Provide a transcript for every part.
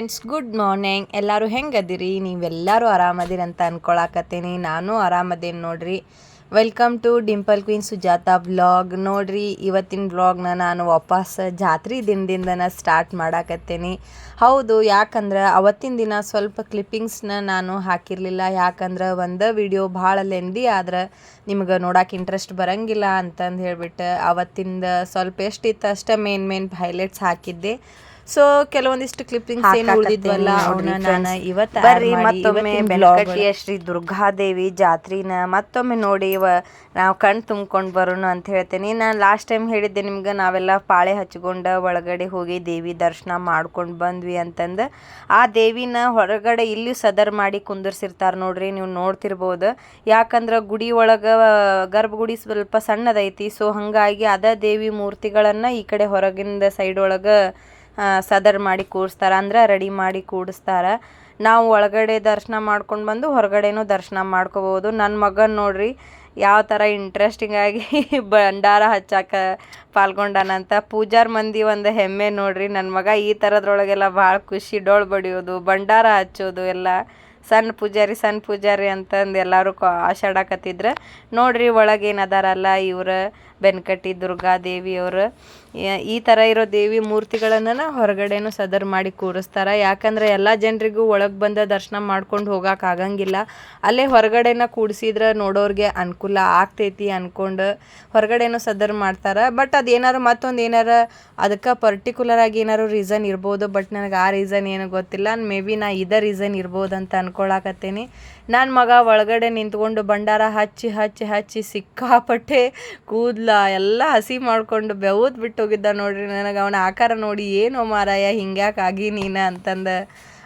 Friends, good morning. ಎಲ್ಲರೂ ಹೆಂಗದಿರಿ? ನೀವೆಲ್ಲರೂ ಆರಾಮದಿರಿ ಅಂತ ಅನ್ಕೊಳಕತ್ತೀನಿ. ನಾನು ಆರಾಮದೇನು ನೋಡ್ರಿ. Welcome to dimple queen Sujata blog ನೋಡ್ರಿ, ಇವತ್ತಿನ ಬ್ಲಾಗ್ನ ನಾನು ವಾಪಸ್ ಜಾತ್ರೆ ದಿನದಿಂದನ ಸ್ಟಾರ್ಟ್ ಮಾಡಾಕತ್ತೇನೆ. ಹೌದು, ಯಾಕಂದ್ರೆ ಅವತ್ತಿನ ದಿನ ಸ್ವಲ್ಪ ಕ್ಲಿಪ್ಪಿಂಗ್ಸ್ನ ನಾನು ಹಾಕಿರಲಿಲ್ಲ. ಯಾಕಂದ್ರೆ ಒಂದು ವಿಡಿಯೋ ಭಾಳ ಲೆಂದಿ ಆದ್ರೆ ನಿಮ್ಗೆ ನೋಡಕ್ಕೆ ಇಂಟ್ರೆಸ್ಟ್ ಬರಂಗಿಲ್ಲ ಅಂತಂದು ಹೇಳ್ಬಿಟ್ಟು ಅವತ್ತಿಂದ ಸ್ವಲ್ಪ ಎಷ್ಟಿತ್ತು ಅಷ್ಟೇ ಮೇನ್ ಮೇನ್ ಹೈಲೈಟ್ಸ್ ಹಾಕಿದ್ದೆ. ಸೊ ಕೆಲವೊಂದಿಷ್ಟು ಕ್ಲಿಪ್ಪಿಂಗ್ಸ್ ಏನು ಉಳಿದಿದ್ವಲ್ಲ ಅವನ್ನ ನಾನು ಇವತ್ತು ಬರ್ರಿ ಮತ್ತೊಮ್ಮೆ ಬೆನಕಟ್ಟಿಯ ಶ್ರೀ ದುರ್ಗಾದೇವಿ ಜಾತ್ರಿನ ಮತ್ತೊಮ್ಮೆ ನೋಡಿ ಇವ ನಾವು ಕಣ್ ತುಂಬ್ಕೊಂಡು ಬರೋಣ ಅಂತ ಹೇಳ್ತೀನಿ. ನಾನು ಲಾಸ್ಟ್ ಟೈಮ್ ಹೇಳಿದ್ದೆ ನಿಮ್ಗೆ ನಾವೆಲ್ಲ ಪಾಳೆ ಹಚ್ಕೊಂಡ ಒಳಗಡೆ ಹೋಗಿ ದೇವಿ ದರ್ಶನ ಮಾಡ್ಕೊಂಡು ಬಂದ್ವಿ ಅಂತಂದು. ಆ ದೇವಿನ ಹೊರಗಡೆ ಇಲ್ಲಿ ಸದರ್ ಮಾಡಿ ಕುಂದರ್ಸಿರ್ತಾರೆ ನೋಡ್ರಿ ನೀವು ನೋಡ್ತಿರ್ಬೋದು. ಯಾಕಂದ್ರೆ ಗುಡಿ ಒಳಗೆ ಗರ್ಭಗುಡಿ ಸ್ವಲ್ಪ ಸಣ್ಣದೈತಿ. ಸೊ ಹಾಗಾಗಿ ಅದ ದೇವಿ ಮೂರ್ತಿಗಳನ್ನು ಈ ಕಡೆ ಹೊರಗಿಂದ ಸೈಡ್ ಒಳಗೆ ಸದರ್ ಮಾಡಿ ಕೂರಿಸ್ತಾರ ಅಂದ್ರೆ ರೆಡಿ ಮಾಡಿ ಕೂಡಿಸ್ತಾರೆ. ನಾವು ಒಳಗಡೆ ದರ್ಶನ ಮಾಡ್ಕೊಂಡು ಬಂದು ಹೊರಗಡೆನೂ ದರ್ಶನ ಮಾಡ್ಕೋಬೋದು. ನನ್ನ ಮಗನ ನೋಡ್ರಿ, ಯಾವ ಥರ ಇಂಟ್ರೆಸ್ಟಿಂಗಾಗಿ ಭಂಡಾರ ಹಚ್ಚಾಕ ಪಾಲ್ಗೊಂಡಾನಂತ ಪೂಜಾರ್ ಮಂದಿ ಒಂದು ಹೆಮ್ಮೆ ನೋಡ್ರಿ ನನ್ನ ಮಗ ಈ ಥರದ್ರೊಳಗೆಲ್ಲ ಭಾಳ ಖುಷಿ, ಡೋಳು ಬಡಿಯೋದು, ಭಂಡಾರ ಹಚ್ಚೋದು ಎಲ್ಲ. ಸಣ್ಣ ಪೂಜಾರಿ ಸಣ್ಣ ಪೂಜಾರಿ ಅಂತಂದು ಎಲ್ಲರೂ ಕಾ ಆಶಾಡಕತ್ತಿದ್ರೆ ನೋಡ್ರಿ ಒಳಗೇನು ಅದಾರಲ್ಲ ಇವ್ರು. ಬೆನ್ಕಟ್ಟಿ ದುರ್ಗಾದೇವಿಯವರು ಈ ಥರ ಇರೋ ದೇವಿ ಮೂರ್ತಿಗಳನ್ನು ಹೊರಗಡೆನೂ ಸದರ್ ಮಾಡಿ ಕೂರಿಸ್ತಾರೆ. ಯಾಕಂದ್ರೆ ಎಲ್ಲ ಜನರಿಗೂ ಒಳಗೆ ಬಂದ ದರ್ಶನ ಮಾಡ್ಕೊಂಡು ಹೋಗಕ್ಕೆ ಆಗಂಗಿಲ್ಲ. ಅಲ್ಲೇ ಹೊರಗಡೆನ ಕೂಡಿಸಿದ್ರೆ ನೋಡೋರಿಗೆ ಅನುಕೂಲ ಆಗ್ತೈತಿ ಅಂದ್ಕೊಂಡು ಹೊರಗಡೆನೂ ಸದರ್ ಮಾಡ್ತಾರೆ. ಬಟ್ ಅದೇನಾರು ಮತ್ತೊಂದು ಏನಾರ ಅದಕ್ಕೆ ಪರ್ಟಿಕ್ಯುಲರ್ ಆಗಿ ಏನಾರು ರೀಸನ್ ಇರ್ಬೋದು. ಬಟ್ ನನಗೆ ಆ ರೀಸನ್ ಏನು ಗೊತ್ತಿಲ್ಲ. ಮೇ ಬಿ ನಾ ಇದೇ ರೀಸನ್ ಇರ್ಬೋದು ಅಂತ ಅನ್ಕೊಳಕತ್ತೀನಿ. ನನ್ನ ಮಗ ಒಳಗಡೆ ನಿಂತ್ಕೊಂಡು ಭಂಡಾರ ಹಚ್ಚಿ ಹಚ್ಚಿ ಹಚ್ಚಿ ಸಿಕ್ಕಾಪಟ್ಟೆ ಕೂದಲ ಎಲ್ಲ ಹಸಿ ಮಾಡ್ಕೊಂಡು ಬೆವದ್ ಬಿಟ್ಟು ಹೋಗಿದ್ದ ನೋಡ್ರಿ. ನನಗೆ ಅವನ ಆಕಾರ ನೋಡಿ, ಏನೋ ಮಾರಾಯ, ಹಿಂಗ್ಯಾಕೆ ಆಗಿ ನೀನು? ಅಂತಂದು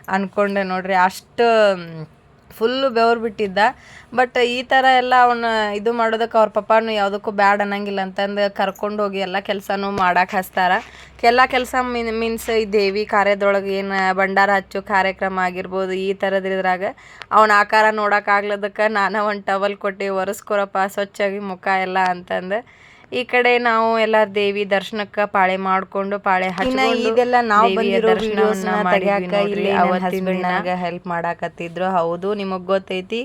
ಅಂದ್ಕೊಂಡೆ ನೋಡ್ರಿ. ಅಷ್ಟು ಫುಲ್ಲು ಬೆವ್ರು ಬಿಟ್ಟಿದ್ದ. ಬಟ್ ಈ ಥರ ಎಲ್ಲ ಅವನ್ನ ಇದು ಮಾಡೋದಕ್ಕೆ ಅವ್ರ ಪಪ್ಪಾನು ಯಾವುದಕ್ಕೂ ಬ್ಯಾಡ್ ಅನ್ನಂಗಿಲ್ಲ. ಅಂತಂದು ಕರ್ಕೊಂಡು ಹೋಗಿ ಎಲ್ಲ ಕೆಲಸನೂ ಮಾಡಕ್ಕೆ ಹಚ್ತಾರ. ಎಲ್ಲ ಕೆಲಸ ಮೀನ್, ಮೀನ್ಸ್ ಈ ದೇವಿ ಕಾರ್ಯದೊಳಗೆ ಏನು ಭಂಡಾರ ಹಚ್ಚು ಕಾರ್ಯಕ್ರಮ ಆಗಿರ್ಬೋದು ಈ ಥರದ ಇದ್ರಾಗ ಅವನ ಆಕಾರ ನೋಡೋಕ್ಕಾಗ್ಲದಕ್ಕೆ ನಾನು ಒಂದು ಟವಲ್ ಕೊಟ್ಟು ಒರೆಸ್ಕೊರಪ್ಪ, ಸ್ವಚ್ಛಾಗಿ ಮುಖ ಎಲ್ಲ ಅಂತಂದು. ಈ ಕಡೆ ನಾವು ಎಲ್ಲ ದೇವಿ ದರ್ಶನಕ್ಕ ಪಾಳೆ ಮಾಡ್ಕೊಂಡು ಪಾಳೆ ಇದೆಲ್ಲ ನಾವು ಅವತ್ತಿನ ದಿನ ಹೆಲ್ಪ್ ಮಾಡಾಕತ್ತಿದ್ರು. ಹೌದು ನಿಮಗ್ ಗೊತ್ತೈತಿ.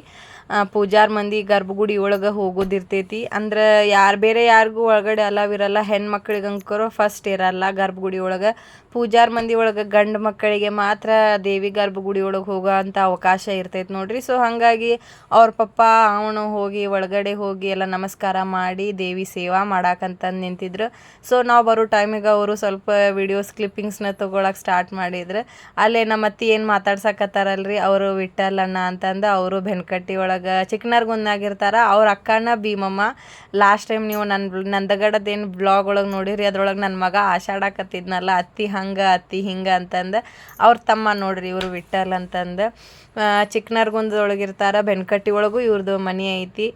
ಪೂಜಾರ್ ಮಂದಿ ಗರ್ಭಗುಡಿ ಒಳಗೆ ಹೋಗೋದಿರ್ತೈತಿ. ಅಂದ್ರೆ ಯಾರು ಬೇರೆ ಯಾರಿಗೂ ಒಳಗಡೆ ಅಲಾವ್ ಇರಲ್ಲ ಹೆಣ್ಮಕ್ಳಿಗಂಕರು ಫಸ್ಟ್ ಇರಲ್ಲ ಗರ್ಭಗುಡಿ ಒಳಗೆ. ಪೂಜಾರ್ ಮಂದಿ ಒಳಗೆ ಗಂಡು ಮಕ್ಕಳಿಗೆ ಮಾತ್ರ ದೇವಿ ಗರ್ಭಗುಡಿ ಒಳಗೆ ಹೋಗೋ ಅಂತ ಅವಕಾಶ ಇರ್ತೈತಿ ನೋಡ್ರಿ. ಸೊ ಹಾಗಾಗಿ ಅವ್ರ ಪಪ್ಪ, ಅವನು ಹೋಗಿ ಒಳಗಡೆ ಹೋಗಿ ಎಲ್ಲ ನಮಸ್ಕಾರ ಮಾಡಿ ದೇವಿ ಸೇವಾ ಮಾಡಾಕಂತ ನಿಂತಿದ್ರು. ಸೊ ನಾವು ಬರೋ ಟೈಮಿಗೆ ಅವರು ಸ್ವಲ್ಪ ವಿಡಿಯೋಸ್ ಕ್ಲಿಪ್ಪಿಂಗ್ಸ್ನ ತೊಗೊಳಕ್ಕೆ ಸ್ಟಾರ್ಟ್ ಮಾಡಿದ್ರು. ಅಲ್ಲೇ ನಮ್ಮ ಅತ್ತಿ ಏನು ಮಾತಾಡ್ಸಕತ್ತಾರಲ್ರಿ? ಅವರು ವಿಠಲ್ ಅಣ್ಣ ಅಂತಂದು ಅವರು ಬೆನ್ಕಟ್ಟಿ ಒಳಗೆ ಚಿಕ್ಕನರ್ಗುಂದಾಗಿರ್ತಾರ, ಅವ್ರ ಅಕ್ಕನ ಭೀಮಮ್ಮ ಲಾಸ್ಟ್ ಟೈಮ್ ನೀವು ನನ್ನ ನಂದಗಡದ ಏನು ಬ್ಲಾಗ್ ಒಳಗೆ ನೋಡಿರಿ, ಅದ್ರೊಳಗೆ ನನ್ನ ಮಗ ಆಶಾಡಕತ್ತಿದ್ನಲ್ಲ ಅತ್ತಿ ಹಂಗೆ, ಅತ್ತಿ ಹಿಂಗೆ ಅಂತಂದು ಅವ್ರ ತಮ್ಮ ನೋಡ್ರಿ ಇವರು ವಿಠಲ್ ಅಂತಂದು. ಚಿಕ್ಕನರ್ಗುಂದೊಳಗಿರ್ತಾರ, ಬೆನ್ಕಟ್ಟಿ ಒಳಗೂ ಇವ್ರದ್ದು ಮನೆ ಐತಿ.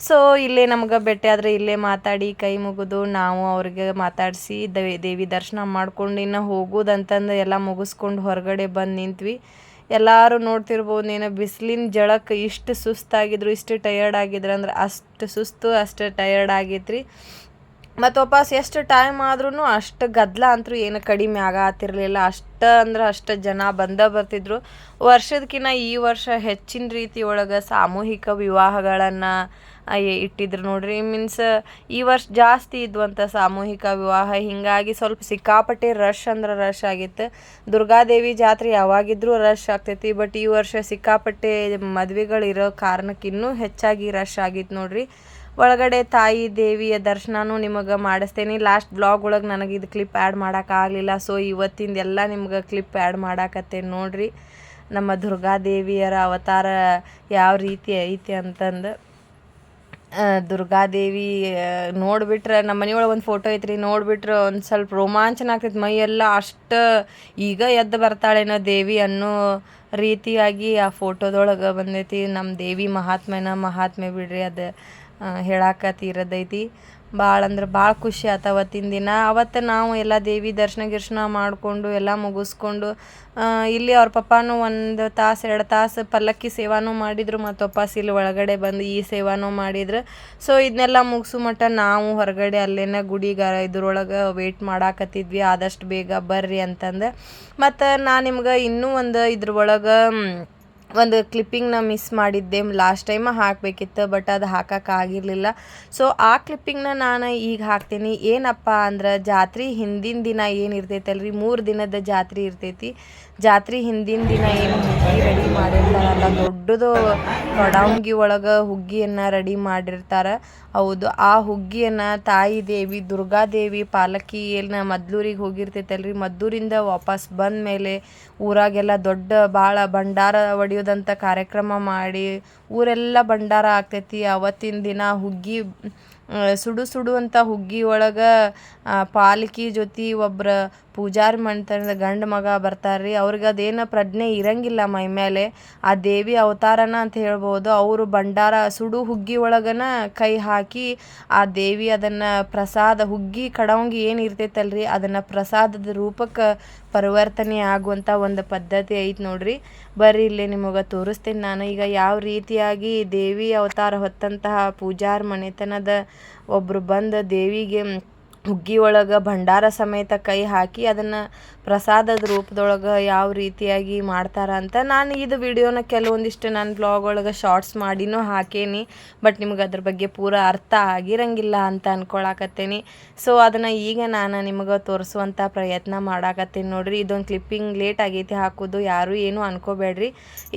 ಸೊ ಇಲ್ಲೇ ನಮ್ಗೆ ಭೇಟಿ ಆದರೆ ಇಲ್ಲೇ ಮಾತಾಡಿ, ಕೈ ಮುಗಿದು ನಾವು ಅವ್ರಿಗೆ ಮಾತಾಡಿಸಿ ದೇವಿ ದೇವಿ ದರ್ಶನ ಮಾಡ್ಕೊಂಡು ಇನ್ನು ಹೋಗೋದಂತಂದು ಎಲ್ಲ ಮುಗಿಸ್ಕೊಂಡು ಹೊರಗಡೆ ಬಂದು ನಿಂತ್ವಿ. ಎಲ್ಲರೂ ನೋಡ್ತಿರ್ಬೋದು, ನೀನು ಬಿಸಿಲಿನ ಜಳಕ್ಕೆ ಇಷ್ಟು ಸುಸ್ತಾಗಿದ್ರು, ಇಷ್ಟು ಟಯರ್ಡ್ ಆಗಿದ್ರು ಅಂದ್ರೆ ಅಷ್ಟು ಸುಸ್ತು, ಅಷ್ಟು ಟಯರ್ಡ್ ಆಗೈತ್ರಿ ಮತ್ತು ವಾಪಸ್ ಎಷ್ಟು ಟೈಮ್ ಆದ್ರೂ ಅಷ್ಟು ಗದ್ದಲ ಅಂತೂ ಏನು ಕಡಿಮೆ ಆಗತ್ತಿರಲಿಲ್ಲ ಅಷ್ಟು ಅಂದ್ರೆ ಅಷ್ಟು ಜನ ಬಂದ ಬರ್ತಿದ್ರು. ವರ್ಷದಕ್ಕಿಂತ ಈ ವರ್ಷ ಹೆಚ್ಚಿನ ರೀತಿಯೊಳಗೆ ಸಾಮೂಹಿಕ ವಿವಾಹಗಳನ್ನು ಇಟ್ಟಿದ್ರು ನೋಡ್ರಿ. ಮೀನ್ಸ್ ಈ ವರ್ಷ ಜಾಸ್ತಿ ಇದ್ವಂತ ಸಾಮೂಹಿಕ ವಿವಾಹ. ಹಿಂಗಾಗಿ ಸ್ವಲ್ಪ ಸಿಕ್ಕಾಪಟ್ಟೆ ರಶ್ ಅಂದ್ರೆ ರಶ್ ಆಗಿತ್ತು. ದುರ್ಗಾದೇವಿ ಜಾತ್ರೆ ಯಾವಾಗಿದ್ರೂ ರಶ್ ಆಗ್ತೈತಿ. ಬಟ್ ಈ ವರ್ಷ ಸಿಕ್ಕಾಪಟ್ಟೆ ಇರೋ ಕಾರಣಕ್ಕೆ ಇನ್ನೂ ಹೆಚ್ಚಾಗಿ ರಶ್ ಆಗಿತ್ತು ನೋಡ್ರಿ. ಒಳಗಡೆ ತಾಯಿ ದೇವಿಯ ದರ್ಶನನೂ ನಿಮಗೆ ಮಾಡಿಸ್ತೇನೆ. ಲಾಸ್ಟ್ ಬ್ಲಾಗ್ ಒಳಗೆ ನನಗೆ ಇದು ಕ್ಲಿಪ್ ಆ್ಯಡ್ ಮಾಡೋಕ್ಕಾಗಲಿಲ್ಲ ಸೊ ಇವತ್ತಿಂದ ಎಲ್ಲ ನಿಮ್ಗೆ ಕ್ಲಿಪ್ ಆ್ಯಡ್ ಮಾಡಾಕತ್ತೇನೆ ನೋಡ್ರಿ. ನಮ್ಮ ದುರ್ಗಾದೇವಿಯರ ಅವತಾರ ಯಾವ ರೀತಿ ಐತಿ ಅಂತಂದು. ದುರ್ಗಾದೇವಿ ನೋಡ್ಬಿಟ್ರೆ ನಮ್ಮ ಮನೆಯೊಳಗೆ ಒಂದು ಫೋಟೋ ಐತ್ರಿ, ನೋಡ್ಬಿಟ್ರೆ ಒಂದು ಸ್ವಲ್ಪ ರೋಮಾಂಚನ ಆಗ್ತೈತೆ. ಮೈಯೆಲ್ಲ ಅಷ್ಟು ಈಗ ಎದ್ದು ಬರ್ತಾಳೇನೋ ದೇವಿ ಅನ್ನೋ ರೀತಿಯಾಗಿ ಆ ಫೋಟೋದೊಳಗೆ ಬಂದೈತಿ. ನಮ್ಮ ದೇವಿ ಮಹಾತ್ಮೆನ ಮಹಾತ್ಮೆ ಬಿಡ್ರಿ ಅದು ಹೇಳಾಕ ತೀರದೈತಿ ಭಾಳ ಅಂದ್ರೆ ಭಾಳ ಖುಷಿ ಆತು ಅವತ್ತಿನ ದಿನ. ಅವತ್ತು ನಾವು ಎಲ್ಲ ದೇವಿ ದರ್ಶನ ಗಿರ್ಶನ ಮಾಡಿಕೊಂಡು ಎಲ್ಲ ಮುಗಿಸ್ಕೊಂಡು ಇಲ್ಲಿ ಅವ್ರ ಪಪ್ಪಾನು ಒಂದು ತಾಸು, ಎರಡು ತಾಸು ಪಲ್ಲಕ್ಕಿ ಸೇವಾನು ಮಾಡಿದರು ಮತ್ತು ವಾಪಸ್ ಇಲ್ಲಿ ಒಳಗಡೆ ಬಂದು ಈ ಸೇವಾನು ಮಾಡಿದ್ರು. ಸೊ ಇದನ್ನೆಲ್ಲ ಮುಗಿಸು ಮಟ್ಟ ನಾವು ಹೊರಗಡೆ ಅಲ್ಲೇನ ಗುಡಿಗಾರ ಇದ್ರೊಳಗೆ ವೇಟ್ ಮಾಡಾಕತ್ತಿದ್ವಿ. ಆದಷ್ಟು ಬೇಗ ಬರ್ರಿ ಅಂತಂದು. ಮತ್ತು ನಾನು ನಿಮ್ಗೆ ಇನ್ನೂ ಒಂದು ಇದ್ರ ಒಳಗೆ ಒಂದು ಕ್ಲಿಪ್ಪಿಂಗ್ನ ಮಿಸ್ ಮಾಡಿದ್ದೆ ಲಾಸ್ಟ್ ಟೈಮ್ ಹಾಕಬೇಕಿತ್ತು ಬಟ್ ಅದು ಹಾಕೋಕ್ಕಾಗಿರಲಿಲ್ಲ ಸೊ ಆ ಕ್ಲಿಪ್ಪಿಂಗ್ನ ನಾನು ಈಗ ಹಾಕ್ತೀನಿ. ಏನಪ್ಪ ಅಂದ್ರೆ ಜಾತ್ರೆ ಹಿಂದಿನ ದಿನ ಏನು ಇರ್ತೈತಲ್ರಿ? ಮೂರು ದಿನದ ಜಾತ್ರೆ ಇರ್ತೈತಿ. ಜಾತ್ರೆ ಹಿಂದಿನ ದಿನ ಏನು ಹುಗ್ಗಿ ರೆಡಿ ಮಾಡಿರ್ತಾರಲ್ಲ, ದೊಡ್ಡದು ಕೊಡಂಗಿ ಒಳಗೆ ಹುಗ್ಗಿಯನ್ನು ರೆಡಿ ಮಾಡಿರ್ತಾರೆ. ಹೌದು, ಆ ಹುಗ್ಗಿಯನ್ನು ತಾಯಿ ದೇವಿ ದುರ್ಗಾದೇವಿ ಪಾಲಕಿ ಏನ ಮದ್ಲೂರಿಗೆ ಹೋಗಿರ್ತೈತಲ್ರಿ. ಮದ್ದೂರಿಂದ ವಾಪಸ್ ಬಂದ ಮೇಲೆ ಊರಾಗೆಲ್ಲ ದೊಡ್ಡ ಭಾಳ ಭಂಡಾರ ಒಡೆಯೋದಂಥ ಕಾರ್ಯಕ್ರಮ ಮಾಡಿ ಊರೆಲ್ಲ ಭಂಡಾರ ಆಗ್ತೈತಿ. ಅವತ್ತಿನ ದಿನ ಹುಗ್ಗಿ ಸುಡು ಸುಡುವಂಥ ಹುಗ್ಗಿ ಒಳಗೆ ಪಾಲಕಿ ಜೊತೆ ಒಬ್ರು ಪೂಜಾರಿ ಮನೆತನದ ಗಂಡು ಮಗ ಬರ್ತಾರೆ ರೀ ಅವ್ರಿಗೆ ಅದೇನು ಪ್ರಜ್ಞೆ ಇರಂಗಿಲ್ಲ ಮೈ ಮೇಲೆ ಆ ದೇವಿ ಅವತಾರನ ಅಂತ ಹೇಳ್ಬೋದು. ಅವರು ಭಂಡಾರ ಸುಡು ಹುಗ್ಗಿ ಒಳಗನ ಕೈ ಹಾಕಿ ಆ ದೇವಿ ಅದನ್ನು ಪ್ರಸಾದ ಹುಗ್ಗಿ ಕಡವಂಗಿ ಏನು ಇರ್ತೈತಲ್ರಿ, ಅದನ್ನು ಪ್ರಸಾದದ ರೂಪಕ್ಕೆ ಪರಿವರ್ತನೆ ಆಗುವಂಥ ಒಂದು ಪದ್ಧತಿ ಐತೆ ನೋಡ್ರಿ. ಬರ್ರಿ ಇಲ್ಲಿ ನಿಮಗೆ ತೋರಿಸ್ತೀನಿ ನಾನು. ಈಗ ಯಾವ ರೀತಿಯಾಗಿ ದೇವಿ ಅವತಾರ ಹೊತ್ತಂತಹ ಪೂಜಾರ ಮನೆತನದ ಒಬ್ಬರು ಬಂದು ದೇವಿಗೆ ಹುಗ್ಗಿ ಒಳಗೆ ಭಂಡಾರ ಸಮೇತ ಕೈ ಹಾಕಿ ಅದನ್ನು ಪ್ರಸಾದದ ರೂಪದೊಳಗೆ ಯಾವ ರೀತಿಯಾಗಿ ಮಾಡ್ತಾರೆ ಅಂತ ನಾನು ಇದು ವಿಡಿಯೋನ ಕೆಲವೊಂದಿಷ್ಟು ನನ್ನ ಬ್ಲಾಗ್ ಒಳಗೆ ಶಾರ್ಟ್ಸ್ ಮಾಡಿನೂ ಹಾಕೇನಿ ಬಟ್ ನಿಮ್ಗೆ ಅದ್ರ ಬಗ್ಗೆ ಪೂರ ಅರ್ಥ ಆಗಿರಂಗಿಲ್ಲ ಅಂತ ಅನ್ಕೊಳಕತ್ತೇನಿ. ಸೊ ಅದನ್ನು ಈಗ ನಾನು ನಿಮಗೆ ತೋರಿಸುವಂಥ ಪ್ರಯತ್ನ ಮಾಡಾಕತ್ತೀನಿ ನೋಡ್ರಿ. ಇದೊಂದು ಕ್ಲಿಪ್ಪಿಂಗ್ ಲೇಟ್ ಆಗೈತಿ ಹಾಕೋದು, ಯಾರೂ ಏನೂ ಅನ್ಕೋಬೇಡ್ರಿ.